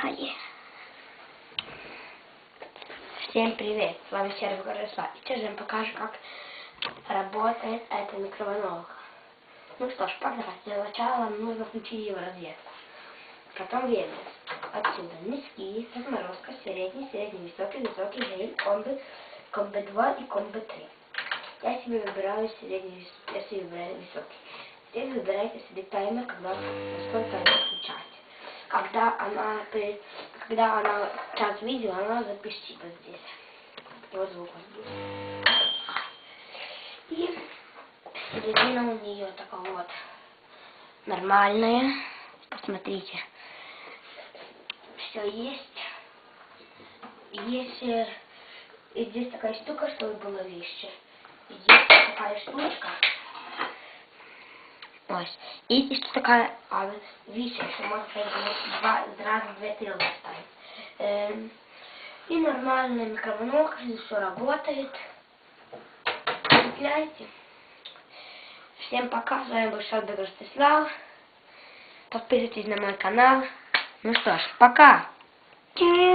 Поехали. Всем привет, с вами Серый Горосла. И сейчас я вам покажу, как работает эта микроволновка. Ну что ж, погнали. Для начала нам нужно включить ее в розетку. Потом время. Отсюда низкий, разморозка, средний, средний, высокий, высокий, гель, комби, комби 2 и комби 3. Я себе выбираю средний, я себе выбираю высокий. Здесь выбирайте себе таймер, когда насколько. Когда она, при- когда она час видео, она вот здесь. Его звук вот здесь. И середина у нее такая вот нормальная. Посмотрите. Все есть. Есть и здесь такая штука, чтобы было легче. И Есть такая штучка. Ось. И здесь такая а, вещь, что можно сказать, два, сразу две стрелки ставить. Эм, и нормальная микроволновка, здесь все работает. Цепляйте. Всем пока, с вами был Шелби Ростислав. Подписывайтесь на мой канал. Ну что ж, пока.